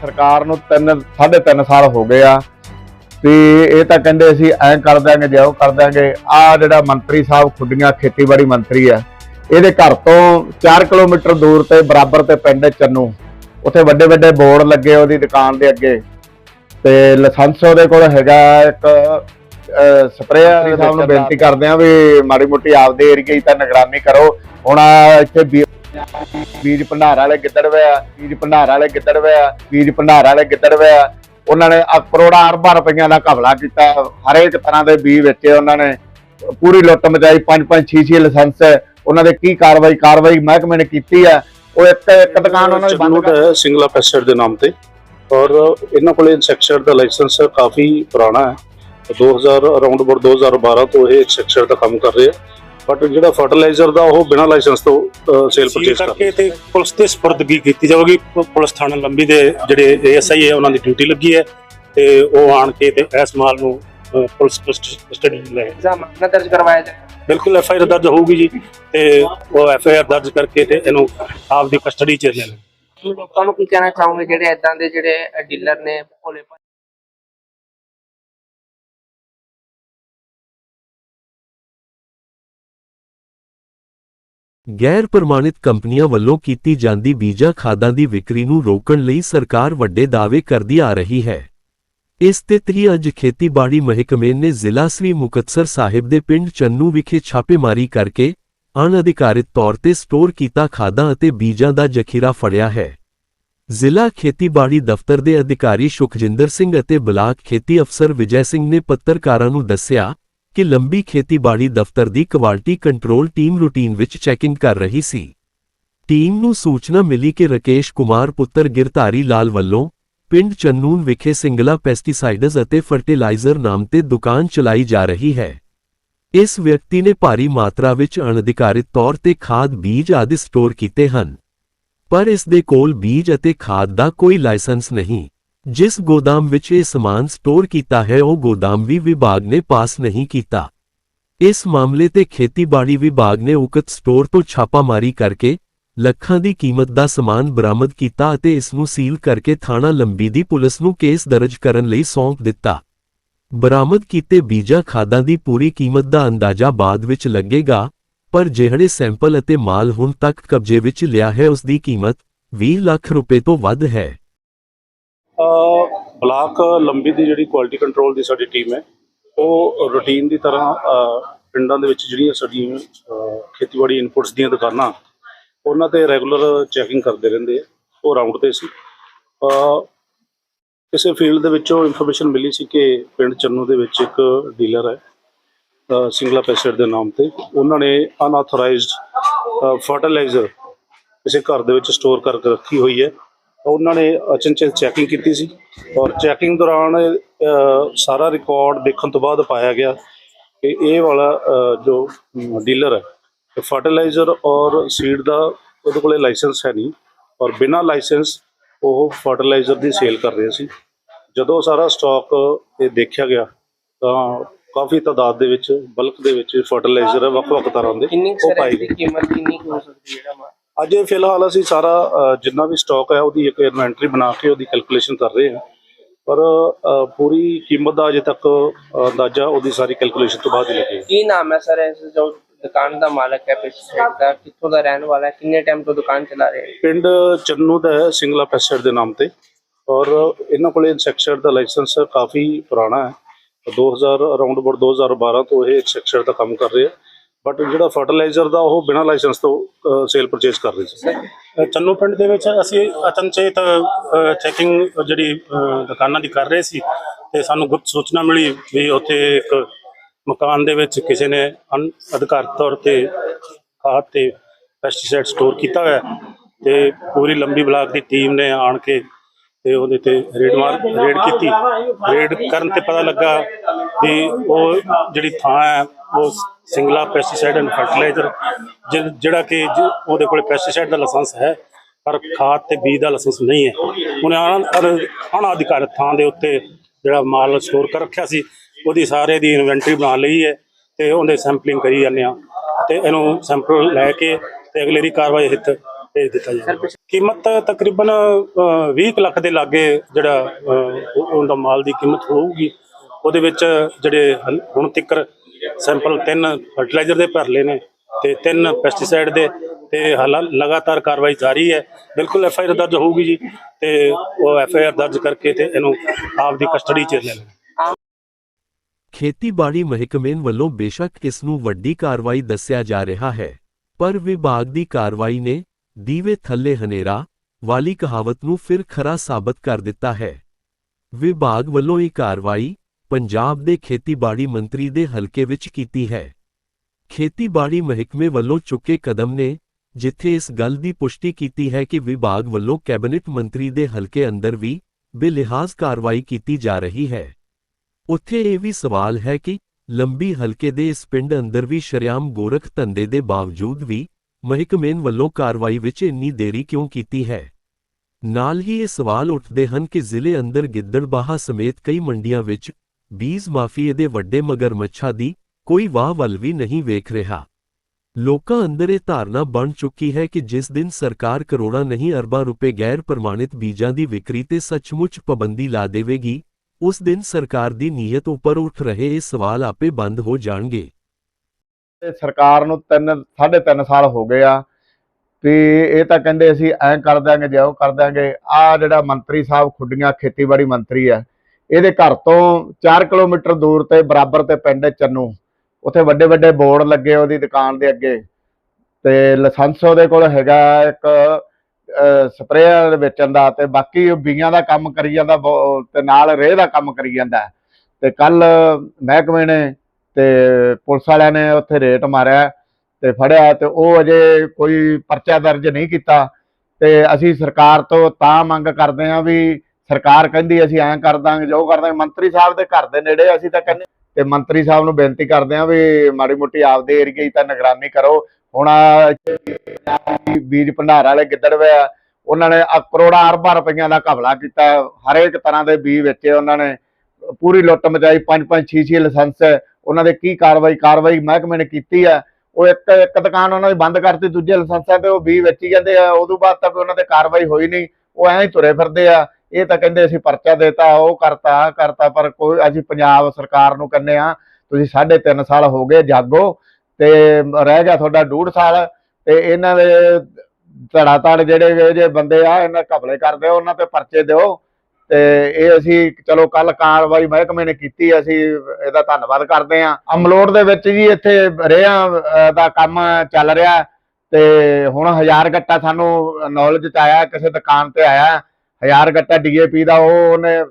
ਸਰਕਾਰ ਨੂੰ 3 3.5 ਸਾਲ ਹੋ ਗਏ ਆ। ਤੇ ਇਹ ਤਾਂ ਕਹਿੰਦੇ ਅਸੀਂ ਐਂ ਕਰ ਦਾਂਗੇ ਜੇ ਕਰ ਦਾਂਗੇ ਆ ਜਿਹੜਾ ਮੰਤਰੀ ਸਾਹਿਬ ਖੁੱਡੀਆਂ, ਖੇਤੀਬਾੜੀ ਮੰਤਰੀ ਆ, ਇਹਦੇ ਘਰ ਤੋਂ 4 ਕਿਲੋਮੀਟਰ ਦੂਰ ਤੇ ਬਰਾਬਰ ਤੇ ਪਿੰਡ ਚੰਨੂ। ਉੱਥੇ ਵੱਡੇ ਵੱਡੇ ਬੋਰਡ ਲੱਗੇ ਉਹਦੀ ਦੁਕਾਨ ਦੇ ਅੱਗੇ। ਤੇ ਲਾਇਸੈਂਸ ਉਹਦੇ ਕੋਲ ਹੈਗਾ, ਇੱਕ ਸਪਰੇਅਰ ਸਾਹਿਬ ਨੂੰ ਬੇਨਤੀ ਕਰਦੇ ਆ ਵੀ ਮਾੜੀ ਮੋਟੀ ਆਪਦੇ ਏਰੀਏ ਦੀ ਤਾਂ ਨਿਗਰਾਨੀ ਕਰੋ। ਹੁਣ ਇੱਥੇ ਬੀਜ ਭੰਡਾਰ ਵਾਲੇ ਗਿੱਦੜ ਵੇ ਆ ਬੀਜ ਭੰਡਾਰ ਵਾਲੇ ਗਿੱਦੜ ਵੇ ਆ ਬੀਜ ਭੰਡਾਰ ਵਾਲੇ ਗਿੱਦੜ ਵੇ ਆ। ਉਹਨਾਂ ਨੇ ਕਰੋੜਾਂ ਅਰਬਾਂ ਰੁਪਈਆਂ ਦਾ ਘਪਲਾ ਕੀਤਾ ਹਰੇਕ ਤਰ੍ਹਾਂ ਦੇ ਬੀਜ ਵੇਚੇ ਉਹਨਾਂ ਨੇ। ਪੂਰੀ ਲੁੱਟ ਮਚਾਈ ਪੰਜ ਪੰਜ ਛੇ ਛੇ ਲਾਇਸੈਂਸ। ਉਹਨਾਂ ਦੇ ਕੀ ਕਾਰਵਾਈ ਕਾਰਵਾਈ ਮਹਿਕਮੇ ਨੇ ਕੀਤੀ ਆ। ਉਹ ਇੱਕ ਇੱਕ ਦੁਕਾਨ ਉਹਨਾਂ ਦੀ ਬੰਦ ਹੈ ਸਿੰਗਲਾ ਪੈਸਟ ਦੇ ਨਾਮ ਤੇ। ਔਰ ਇਹਨਾਂ ਕੋਲੇ ਇਨਸੈਕਸ਼ਨ ਦਾ ਲਾਇਸੈਂਸ ਕਾਫੀ ਪੁਰਾਣਾ ਹੈ। 2000 ਅਰਾਊਂਡ ਅਬਾਊਟ 2012 ਤੋਂ ਇਹ ਇਨਸੈਕਸ਼ਨ ਦਾ ਕੰਮ ਕਰ ਰਹੇ। ਆ ਬਟ ਜਿਹੜਾ ਫਰਟੀਲਾਈਜ਼ਰ ਦਾ ਉਹ ਬਿਨਾਂ ਲਾਇਸੈਂਸ ਤੋਂ ਸੇਲ ਪਰਚੇਸ ਕਰ ਕਰਕੇ ਤੇ ਪੁਲਿਸ ਤੇ ਸਪੁਰਦਗੀ ਕੀਤੀ ਜਾਵੇਗੀ। ਪੁਲਿਸ ਥਾਣਾ ਲੰਬੀ ਦੇ ਜਿਹੜੇ ਏਐਸਆਈ ਹੈ ਉਹਨਾਂ ਦੀ ਡਿਊਟੀ ਲੱਗੀ ਹੈ ਤੇ ਉਹ ਆਣ ਕੇ ਤੇ ਇਸ ਮਾਲ ਨੂੰ ਪੁਲਿਸ ਕਸਟਡੀ ਲੈ ਦਾ ਮਾਮਲਾ ਦਰਜ ਕਰਵਾਇਆ ਜਾਏ। ਬਿਲਕੁਲ ਐਫ ਆਈ ਆਰ ਦਰਜ ਹੋਊਗੀ ਜੀ ਤੇ ਉਹ ਐਫ ਆਈ ਆਰ ਦਰਜ ਕਰਕੇ ਤੇ ਇਹਨੂੰ ਆਪ ਦੀ ਕਸਟਡੀ 'ਚ ਲੈ ਲੈਣ। ਲੋਕਾਂ ਨੂੰ ਕੀ ਕਹਿਣਾ ਚਾਹੋਗੇ? ਜਿਹੜੇ ਇਦਾਂ ਦੇ ਜਿਹੜੇ ਡੀਲਰ ਨੇ ਭੋਲੇ ਗੈਰ ਪ੍ਰਮਾਣਿਤ ਕੰਪਨੀਆਂ ਵੱਲੋਂ ਕੀਤੀ ਜਾਂਦੀ ਬੀਜਾਂ ਖਾਦਾਂ ਦੀ ਵਿਕਰੀ ਨੂੰ ਰੋਕਣ ਲਈ ਸਰਕਾਰ ਵੱਡੇ ਦਾਅਵੇ ਕਰਦੀ ਆ ਰਹੀ ਹੈ। ਇਸ ਤੇ ਤਰੀ ਅੱਜ ਖੇਤੀਬਾੜੀ ਮਹਿਕਮੇ ਨੇ ਜ਼ਿਲ੍ਹਾ ਸ੍ਰੀ ਮੁਕਤਸਰ ਸਾਹਿਬ ਦੇ ਪਿੰਡ ਚੰਨੂ ਵਿਖੇ ਛਾਪੇਮਾਰੀ ਕਰਕੇ ਅਣਅਧਿਕਾਰਿਤ ਤੌਰ ਤੇ ਸਟੋਰ ਕੀਤਾ ਖਾਦਾਂ ਅਤੇ ਬੀਜਾਂ ਦਾ ਜ਼ਖੀਰਾ ਫੜਿਆ ਹੈ। ਜ਼ਿਲ੍ਹਾ ਖੇਤੀਬਾੜੀ ਦਫ਼ਤਰ ਦੇ ਅਧਿਕਾਰੀ ਸੁਖਜਿੰਦਰ ਸਿੰਘ ਅਤੇ ਬਲਾਕ ਖੇਤੀ ਅਫਸਰ ਵਿਜੈ ਸਿੰਘ ਨੇ ਪੱਤਰਕਾਰਾਂ ਨੂੰ ਦੱਸਿਆ ਕਿ ਲੰਬੀ ਖੇਤੀਬਾੜੀ ਦਫ਼ਤਰ ਦੀ ਕੁਆਲਿਟੀ ਕੰਟਰੋਲ ਟੀਮ ਰੂਟੀਨ ਵਿੱਚ ਚੈਕਿੰਗ ਕਰ ਰਹੀ ਸੀ। ਟੀਮ ਨੂੰ ਸੂਚਨਾ ਮਿਲੀ ਕਿ ਰਕੇਸ਼ ਕੁਮਾਰ ਪੁੱਤਰ ਗਿਰਧਾਰੀ ਲਾਲ ਵੱਲੋਂ ਪਿੰਡ ਚੰਨੂਨ ਵਿਖੇ ਸਿੰਗਲਾ ਪੈਸਟੀਸਾਈਡਜ਼ ਅਤੇ ਫਰਟੀਲਾਈਜ਼ਰ ਨਾਮ ਤੇ ਦੁਕਾਨ ਚਲਾਈ ਜਾ ਰਹੀ ਹੈ। ਇਸ ਵਿਅਕਤੀ ਨੇ ਭਾਰੀ ਮਾਤਰਾ ਵਿੱਚ ਅਣਅਧਿਕਾਰਿਤ ਤੌਰ ਤੇ ਖਾਦ ਬੀਜ ਆਦਿ ਸਟੋਰ ਕੀਤੇ ਹਨ। ਪਰ ਇਸ ਦੇ ਕੋਲ ਬੀਜ ਅਤੇ ਖਾਦ ਦਾ ਕੋਈ ਲਾਇਸੈਂਸ ਨਹੀਂ। ਜਿਸ ਗੋਦਾਮ ਵਿੱਚ ਇਹ ਸਮਾਨ ਸਟੋਰ ਕੀਤਾ ਹੈ, ਉਹ ਗੋਦਾਮ ਵੀ ਵਿਭਾਗ ਨੇ ਪਾਸ ਨਹੀਂ ਕੀਤਾ। ਇਸ ਮਾਮਲੇ ਤੇ ਖੇਤੀਬਾੜੀ ਵਿਭਾਗ ਨੇ ਉਕਤ ਸਟੋਰ ਤੋਂ ਛਾਪਾਮਾਰੀ ਕਰਕੇ ਲੱਖਾਂ ਦੀ ਕੀਮਤ ਦਾ ਸਮਾਨ ਬਰਾਮਦ ਕੀਤਾ ਅਤੇ ਇਸ ਨੂੰ ਸੀਲ ਕਰਕੇ ਥਾਣਾ ਲੰਬੀ ਦੀ ਪੁਲਿਸ ਨੂੰ ਕੇਸ ਦਰਜ ਕਰਨ ਲਈ ਸੌਂਪ ਦਿੱਤਾ। ਬਰਾਮਦ ਕੀਤੇ ਬੀਜਾਂ ਖਾਦਾਂ ਦੀ ਪੂਰੀ ਕੀਮਤ ਦਾ ਅੰਦਾਜ਼ਾ ਬਾਅਦ ਵਿੱਚ ਲੱਗੇਗਾ, ਪਰ ਜਿਹੜੇ ਸੈਂਪਲ ਅਤੇ ਮਾਲ ਹੁਣ ਤੱਕ ਕਬਜ਼ੇ ਵਿੱਚ ਲਿਆ ਹੈ, ਉਸ ਦੀ ਕੀਮਤ 20 ਲੱਖ ਰੁਪਏ ਤੋਂ ਵੱਧ ਹੈ। ਬਲਾਕ ਲੰਬੀ ਦੀ ਜਿਹੜੀ ਕੁਆਲਿਟੀ ਕੰਟਰੋਲ ਦੀ ਸਾਡੀ ਟੀਮ ਹੈ, ਉਹ ਰੂਟੀਨ ਦੀ ਤਰ੍ਹਾਂ ਪਿੰਡਾਂ ਦੇ ਵਿੱਚ ਜਿਹੜੀਆਂ ਸਾਡੀਆਂ ਖੇਤੀਬਾੜੀ ਇਨਪੁਟਸ ਦੀਆਂ ਦੁਕਾਨਾਂ, ਉਹਨਾਂ ਤੇ ਰੈਗੂਲਰ ਚੈਕਿੰਗ ਕਰਦੇ ਰਹਿੰਦੇ ਆ, ਉਹ ਰਾਉਂਡ ਤੇ ਸੀ। ਕਿਸੇ ਫੀਲਡ ਦੇ ਵਿੱਚੋਂ ਇਨਫੋਰਮੇਸ਼ਨ ਮਿਲੀ ਸੀ ਕਿ ਪਿੰਡ ਚੰਨੂ ਦੇ ਵਿੱਚ ਇੱਕ ਡੀਲਰ ਹੈ ਸਿੰਗਲਾ ਪੈਸਟ ਦੇ ਨਾਮ ਤੇ। ਉਹਨਾਂ ਨੇ ਅਨਆਥੋਰਾਈਜ਼ਡ ਫਰਟੀਲਾਈਜ਼ਰ ਕਿਸੇ ਘਰ ਦੇ ਵਿੱਚ ਸਟੋਰ ਕਰਕੇ ਰੱਖੀ ਹੋਈ ਹੈ। ਉਹਨਾਂ ਨੇ ਅਚਨਚੇਤ ਚੈਕਿੰਗ ਕੀਤੀ ਸੀ ਔਰ ਚੈਕਿੰਗ ਦੌਰਾਨ ਸਾਰਾ ਰਿਕਾਰਡ ਦੇਖਣ ਤੋਂ ਬਾਅਦ ਪਾਇਆ ਗਿਆ ਕਿ ਇਹ ਵਾਲਾ ਜੋ ਡੀਲਰ ਹੈ ਫਰਟੀਲਾਈਜ਼ਰ ਔਰ ਸੀਡ ਦਾ ਉਹਦੇ ਕੋਲੇ ਲਾਇਸੈਂਸ ਹੈ ਨਹੀਂ ਔਰ ਬਿਨਾਂ ਲਾਇਸੈਂਸ ਉਹ ਫਰਟੀਲਾਈਜ਼ਰ ਦੀ ਸੇਲ ਕਰ ਰਿਹਾ ਸੀ। ਜਦੋਂ ਸਾਰਾ ਸਟਾਕ ਇਹ ਦੇਖਿਆ ਗਿਆ ਤਾਂ ਕਾਫੀ ਤਾਦਾਦ ਦੇ ਵਿੱਚ ਬਲਕ ਦੇ ਵਿੱਚ ਫਰਟੀਲਾਈਜ਼ਰ ਵੱਖ-ਵੱਖ ਤਰ੍ਹਾਂ ਦੇ ਕਿੰਨੀ ਉਹ ਸਰ ਪਾਈ ਦੀ ਕੀਮਤ ਕਿੰਨੀ ਕੁ ਹੋ ਸਕਦੀ ਹੈ ਜਿਹੜਾ ਮਾਲ? ਅੱਜ ਇਹ ਫਿਲਹਾਲ ਅਸੀਂ ਸਾਰਾ ਅ, ਜਿੰਨਾ ਵੀ ਸਟਾਕ ਹੈ ਉਹਦੀ ਇੱਕ ਇਨਵੈਂਟਰੀ ਬਣਾ ਕੇ ਉਹਦੀ ਕੈਲਕੂਲੇਸ਼ਨ ਕਰ ਰਹੇ ਹਾਂ। ਪਰ ਅ, ਪੂਰੀ ਕੀਮਤ ਦਾ ਅਜੇ ਤੱਕ ਅ, ਅੰਦਾਜ਼ਾ ਉਹਦੀ ਸਾਰੀ ਕੈਲਕੂਲੇਸ਼ਨ ਤੋਂ ਬਾਅਦ ਹੀ ਲੱਗੇਗਾ। ਕੀ ਨਾਮ ਹੈ ਸਰ ਇਸ ਜੋ ਦੁਕਾਨ ਦਾ ਮਾਲਕ ਹੈ ਪੈਸਟੀਸਾਈਡ ਦਾ? ਕਿੱਥੋਂ ਦਾ ਰਹਿਣ ਵਾਲਾ ਹੈ? ਕਿੰਨੇ ਟਾਈਮ ਤੋਂ ਦੁਕਾਨ ਚਲਾ ਰਿਹਾ ਹੈ? ਪਿੰਡ ਚੰਨੂ ਦਾ ਹੈ ਸਿੰਗਲਾ ਪੈਸਟ ਦੇ ਨਾਮ ਤੇ। ਔਰ ਇਹਨਾਂ ਕੋਲੇ ਇਨਸੈਕਸ਼ਨ ਦਾ ਲਾਇਸੈਂਸ ਕਾਫੀ ਪੁਰਾਣਾ ਹੈ। 2000 ਅਰਾਊਂਡ ਅਬਾਊਟ 2012 ਤੋਂ ਇਹ ਇਨਸੈਕਸ਼ਨ ਦਾ ਕੰਮ ਕਰ ਰਹੇ। ਆ ਬਟ ਜਿਹੜਾ ਫਰਟੀਲਾਈਜ਼ਰ ਦਾ ਉਹ ਬਿਨਾਂ ਲਾਇਸੈਂਸ ਤੋਂ ਸੇਲ ਪਰਚੇਸ ਕਰ ਰਹੇ ਸੀ। ਚੰਨੂ ਪਿੰਡ ਦੇ ਵਿੱਚ ਅਸੀਂ ਅਚਨਚੇਤ ਚੈਕਿੰਗ ਜਿਹੜੀ ਦੁਕਾਨਾਂ ਦੀ ਕਰ ਰਹੇ ਸੀ ਤੇ ਸਾਨੂੰ ਗੁਪਤ ਸੂਚਨਾ ਮਿਲੀ ਵੀ ਉੱਥੇ ਇੱਕ ਮਕਾਨ ਦੇ ਵਿੱਚ ਕਿਸੇ ਨੇ ਅਧਿਕਾਰਤ ਤੌਰ ਤੇ ਖਾਦ ਤੇ ਪੈਸਟੀਸਾਈਡ ਸਟੋਰ ਕੀਤਾ ਹੋਇਆ ਹੈ ਤੇ ਪੂਰੀ ਲੰਬੀ ਬਲਾਕ ਦੀ ਟੀਮ ਨੇ ਆਣ ਕੇ ਤੇ ਉਹਦੇ ਤੇ ਰੇਡ ਮਾਰ ਰੇਡ ਕੀਤੀ। ਰੇਡ ਕਰਨ ਤੇ ਪਤਾ ਲੱਗਾ ਵੀ ਉਹ ਜਿਹੜੀ ਥਾਂ ਹੈ ਉਹ ਸਿੰਗਲਾ ਪੈਸਟੀਸਾਈਡ ਐਂਡ ਫਰਟੀਲਾਈਜ਼ਰ ਜਿਹੜਾ ਕਿ ਉਹਦੇ ਕੋਲੇ ਪੈਸਟੀਸਾਈਡ ਦਾ ਲਾਇਸੈਂਸ ਹੈ ਪਰ ਖਾਦ ਤੇ ਬੀਜ ਦਾ ਲਾਇਸੈਂਸ ਨਹੀਂ ਹੈ। ਉਹਨੇ ਅਣਅਧਿਕਾਰਤ ਥਾਂ ਦੇ ਉੱਤੇ ਜਿਹੜਾ ਮਾਲ ਸਟੋਰ ਕਰ ਰੱਖਿਆ ਸੀ ਉਹਦੀ ਸਾਰੇ ਦੀ ਇਨਵੈਂਟਰੀ ਬਣਾ ਲਈ ਹੈ ਤੇ ਉਹਦੇ ਸੈਂਪਲਿੰਗ ਕਰੀ ਜਾਂਦੇ ਆ ਤੇ ਇਹਨੂੰ ਸੈਂਪਲ ਲੈ ਕੇ ਤੇ ਅਗਲੇਰੀ ਕਾਰਵਾਈ ਹਿੱਤ ਭੇਜ ਦਿੱਤਾ ਜਾਵੇ। ਕੀਮਤ ਤਕਰੀਬਨ ਅ, 20 ਕੁ ਲੱਖ ਦੇ ਲਾਗੇ ਜਿਹੜਾ ਉਹਦਾ ਮਾਲ ਦੀ ਕੀਮਤ ਹੋਊਗੀ। ਉਹਦੇ ਵਿੱਚ ਜਿਹੜੇ ਹੁਣ ਤੱਕ ਸੈਂਪਲ ਤਿੰਨ ਫਰਟੀਲਾਈਜ਼ਰ ਦੇ ਭਰ ਲਏ ਨੇ ਤੇ ਤਿੰਨ ਪੈਸਟੀਸਾਈਡ ਦੇ ਤੇ ਹਾਲਾਂ, ਲਗਾਤਾਰ ਕਾਰਵਾਈ ਜਾਰੀ ਹੈ। ਬਿਲਕੁਲ ਐਫ ਆਈ ਆਰ ਦਰਜ ਹੋਊਗੀ ਜੀ ਤੇ ਉਹ ਐਫ ਆਈ ਆਰ ਦਰਜ ਕਰਕੇ ਤੇ ਇਹਨੂੰ ਆਪ ਦੀ ਕਸਟਡੀ 'ਚ ਲੈ ਲੈਣਾ ਖੇਤੀਬਾੜੀ ਮਹਿਕਮੇ ਵੱਲੋਂ ਬੇਸ਼ੱਕ ਇਸ ਨੂੰ ਵੱਡੀ ਕਾਰਵਾਈ ਦੱਸਿਆ ਜਾ ਰਿਹਾ ਹੈ, ਪਰ ਵਿਭਾਗ ਦੀ ਕਾਰਵਾਈ ਨੇ ਦੀਵੇ ਥੱਲੇ ਹਨੇਰਾ, ਵਾਲੀ ਕਹਾਵਤ ਨੂੰ ਫਿਰ ਖਰਾ ਸਾਬਤ ਕਰ ਦਿੱਤਾ ਹੈ। ਵਿਭਾਗ ਵੱਲੋਂ ਇਹ ਕਾਰਵਾਈ ਪੰਜਾਬ ਦੇ ਖੇਤੀਬਾੜੀ ਮੰਤਰੀ ਦੇ ਹਲਕੇ ਵਿੱਚ ਕੀਤੀ ਹੈ। ਖੇਤੀਬਾੜੀ ਮਹਿਕਮੇ ਵੱਲੋਂ ਚੁੱਕੇ ਕਦਮ ਨੇ, ਜਿੱਥੇ ਇਸ ਗੱਲ ਦੀ ਪੁਸ਼ਟੀ ਕੀਤੀ ਹੈ ਕਿ ਵਿਭਾਗ ਵੱਲੋਂ ਕੈਬਨਿਟ ਮੰਤਰੀ ਦੇ ਹਲਕੇ ਅੰਦਰ ਵੀ ਬੇਲਿਹਾਜ਼ ਕਾਰਵਾਈ ਕੀਤੀ ਜਾ ਰਹੀ ਹੈ। ਉੱਥੇ ਇਹ ਵੀ ਸਵਾਲ ਹੈ ਕਿ ਲੰਬੀ ਹਲਕੇ ਦੇ ਇਸ ਪਿੰਡ ਅੰਦਰ ਵੀ ਸ਼ਰਿਆਮ ਗੋਰਖ ਧੰਦੇ ਦੇ ਬਾਵਜੂਦ ਵੀ ਮਹਿਕਮੇਨ ਵੱਲੋਂ ਕਾਰਵਾਈ ਵਿੱਚ ਇੰਨੀ ਦੇਰੀ ਕਿਉਂ ਕੀਤੀ ਹੈ? ਨਾਲ ਹੀ ਇਹ ਸਵਾਲ ਉੱਠਦੇ ਹਨ ਕਿ ਜ਼ਿਲ੍ਹੇ ਅੰਦਰ ਗਿੱਦੜਬਾਹਾ ਸਮੇਤ ਕਈ ਮੰਡੀਆਂ ਵਿੱਚ ਬੀਜ ਮਾਫੀਏ ਦੇ ਵੱਡੇ ਮਗਰਮੱਛਾਂ ਦੀ ਕੋਈ ਵਾਹ ਵੱਲ ਵੀ ਨਹੀਂ ਵੇਖ ਰਿਹਾ। ਲੋਕਾਂ ਅੰਦਰ ਇਹ ਧਾਰਨਾ ਬਣ ਚੁੱਕੀ ਹੈ ਕਿ ਜਿਸ ਦਿਨ ਸਰਕਾਰ ਕਰੋੜਾਂ ਨਹੀਂ ਅਰਬਾਂ ਰੁਪਏ ਗੈਰ ਪ੍ਰਮਾਣਿਤ ਬੀਜਾਂ ਦੀ ਵਿਕਰੀ ਤੇ ਸੱਚਮੁੱਚ ਪਾਬੰਦੀ ਲਾ ਦੇਵੇਗੀ, ਉਸ ਦਿਨ ਸਰਕਾਰ ਦੀ ਨੀਅਤ ਉੱਪਰ ਉੱਠ ਰਹੇ ਇਹ ਸਵਾਲ ਆਪੇ ਬੰਦ ਹੋ ਜਾਣਗੇ। ਤੇ ਸਰਕਾਰ ਨੂੰ ਤਿੰਨ, ਸਾਢੇ ਤਿੰਨ ਸਾਲ ਹੋ ਗਏ ਆ, ਵੀ ਇਹ ਤਾਂ ਕਹਿੰਦੇ ਅਸੀਂ ਐਂ ਕਰ ਦਾਂਗੇ ਜੇ ਉਹ ਕਰ ਦਾਂਗੇ ਆ ਜਿਹੜਾ ਮੰਤਰੀ ਸਾਹਿਬ ਖੁੱਡੀਆਂ ਖੇਤੀਬਾੜੀ ਮੰਤਰੀ ਆ ਇਹਦੇ ਘਰ ਤੋਂ 4 ਕਿਲੋਮੀਟਰ ਦੂਰ ਤੇ ਬਰਾਬਰ ਤੇ ਪਿੰਡ ਚੰਨੂ। ਉੱਥੇ ਵੱਡੇ ਵੱਡੇ ਬੋਰਡ ਲੱਗੇ ਉਹਦੀ ਦੁਕਾਨ ਦੇ ਅੱਗੇ। ਤੇ ਲਾਇਸੈਂਸ ਉਹਦੇ ਕੋਲ ਹੈਗਾ ਇੱਕ ਸਪਰੇਅ ਵੇਚਣ ਦਾ ਤੇ ਬਾਕੀ ਬੀਆਂ ਦਾ ਕੰਮ ਕਰੀ ਜਾਂਦਾ ਬਹੁ- ਤੇ ਨਾਲ ਰੇਹ ਦਾ ਕੰਮ ਕਰੀ ਜਾਂਦਾ। ਤੇ ਕੱਲ ਮਹਿਕਮੇ ਨੇ ਤੇ ਪੁਲਿਸ ਵਾਲਿਆਂ ਨੇ ਉੱਥੇ ਰੇਟ ਮਾਰਿਆ ਤੇ ਫੜਿਆ ਤੇ ਉਹ ਅਜੇ ਕੋਈ ਪਰਚਾ ਦਰਜ ਨਹੀਂ ਕੀਤਾ। ਤੇ ਅਸੀਂ ਸਰਕਾਰ ਤੋਂ ਤਾਂ ਮੰਗ ਕਰਦੇ ਹਾਂ ਵੀ ਸਰਕਾਰ ਕਹਿੰਦੀ ਅਸੀਂ ਐਂ ਕਰ ਦਾਂਗੇ, ਜੋ ਕਰ ਦਾਂਗੇ, ਮੰਤਰੀ ਸਾਹਿਬ ਦੇ ਘਰ ਦੇ ਨੇੜੇ ਅਸੀਂ ਤਾਂ ਕਹਿੰਦੇ ਤੇ ਮੰਤਰੀ ਸਾਹਿਬ ਨੂੰ ਬੇਨਤੀ ਕਰਦੇ ਹਾਂ ਵੀ ਮਾੜੀ ਮੋਟੀ ਆਪਦੇ ਏਰੀਏ ਦੀ ਤਾਂ ਨਿਗਰਾਨੀ ਕਰੋ। ਹੁਣ ਬੀਜ ਭੰਡਾਰ ਵਾਲੇ ਗਿੱਦੜਵੇ ਆ, ਉਹਨਾਂ ਨੇ ਕਰੋੜਾਂ ਅਰਬਾਂ ਰੁਪਈਆਂ ਦਾ ਘਬਲਾ ਕੀਤਾ। ਹਰੇਕ ਤਰ੍ਹਾਂ ਦੇ ਬੀਜ ਵੇਚੇ ਉਹਨਾਂ ਨੇ। ਪੂਰੀ ਲੁੱਟ ਮਚਾਈ ਪੰਜ ਪੰਜ ਛੇ ਛੇ ਲਾਇਸੈਂਸ। ਉਹਨਾਂ ਦੇ ਕੀ ਕਾਰਵਾਈ ਕਾਰਵਾਈ ਮਹਿਕਮੇ ਨੇ ਕੀਤੀ ਆ। ਉਹ ਇੱਕ ਇੱਕ ਦੁਕਾਨ ਉਹਨਾਂ ਦੀ ਬੰਦ ਕਰਤੀ, ਦੂਜੇ ਲਾਇਸੈਂਸਾਂ ਤੇ ਉਹ ਬੀਜ ਵੇਚੀ ਜਾਂਦੇ ਆ। ਉਦੋਂ ਬਾਅਦ ਤੱਕ ਉਹਨਾਂ ਤੇ ਕਾਰਵਾਈ ਹੋਈ ਨਹੀਂ। ਉਹ ਐਂ ਹੀ ਤੁਰੇ ਫਿਰਦੇ ਆ। ਇਹ ਤਾਂ ਕਹਿੰਦੇ ਅਸੀਂ ਪਰਚਾ ਦੇਤਾ ਉਹ ਕਰਤਾ ਕਰਤਾ ਪਰ ਕੋਈ ਅਸੀਂ ਪੰਜਾਬ ਸਰਕਾਰ ਨੂੰ ਕਹਿੰਦੇ ਆ ਤੁਸੀਂ ਸਾਢੇ ਤਿੰਨ ਸਾਲ ਹੋ ਗਏ ਜਾਗੋ ਤੇ ਰਹਿ ਗਿਆ ਤੁਹਾਡਾ ਡੂਢ ਸਾਲ ਤੇ ਇਹਨਾਂ ਦੇ ਧੜਾ ਧੜ ਜਿਹੜੇ ਜੇ ਬੰਦੇ ਆ ਇਹਨਾਂ ਘਪਲੇ ਕਰਦੇ ਆ, ਉਹਨਾਂ ਤੇ ਪਰਚੇ ਦਿਓ ਤੇ ਇਹ ਅਸੀਂ ਚਲੋ ਕੱਲ ਕਾਰਵਾਈ ਮਹਿਕਮੇ ਨੇ ਕੀਤੀ ਅਸੀਂ ਇਹਦਾ ਧੰਨਵਾਦ ਕਰਦੇ ਹਾਂ। ਅਮਲੋੜ ਦੇ ਵਿੱਚ ਜੀ ਇੱਥੇ ਰੇਹਾਂ ਦਾ ਕੰਮ ਚੱਲ ਰਿਹਾ ਤੇ ਹੁਣ ਹਜ਼ਾਰ ਗੱਟਾ ਸਾਨੂੰ ਨੌਲੇਜ ਚ ਆਇਆ ਕਿਸੇ ਦੁਕਾਨ ਤੇ ਆਇਆ। ਹਜ਼ਾਰ ਗੱਟਾ ਡੀਏਪੀ ਦਾ ਉਹ ਉਹਨੇ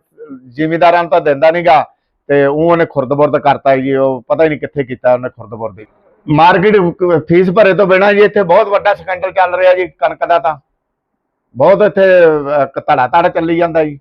ਜ਼ਿਮੀਦਾਰਾਂ ਨੂੰ ਤਾਂ ਦਿੰਦਾ ਨਹੀਂਗਾ ਤੇ ਉਹ ਉਹਨੇ ਖੁਰਦਬੁਰਦ ਕਰਤਾ ਜੀ ਉਹ ਪਤਾ ਹੀ ਨਹੀਂ ਕਿੱਥੇ ਕੀਤਾ ਉਹਨੇ ਖੁਰਦਬੁਰਦੀ। ਮਾਰਕੀਟ ਫੀਸ ਭਰੇ ਤੋਂ ਬਿਨਾਂ ਜੀ ਇੱਥੇ ਬਹੁਤ ਵੱਡਾ ਸਕੈਂਡਲ ਚੱਲ ਰਿਹਾ ਜੀ ਕਣਕ ਦਾ ਤਾਂ। ਬਹੁਤ ਇੱਥੇ ਅਹ, ਧੜਾ ਧੜ ਚੱਲੀ ਜਾਂਦਾ ਜੀ।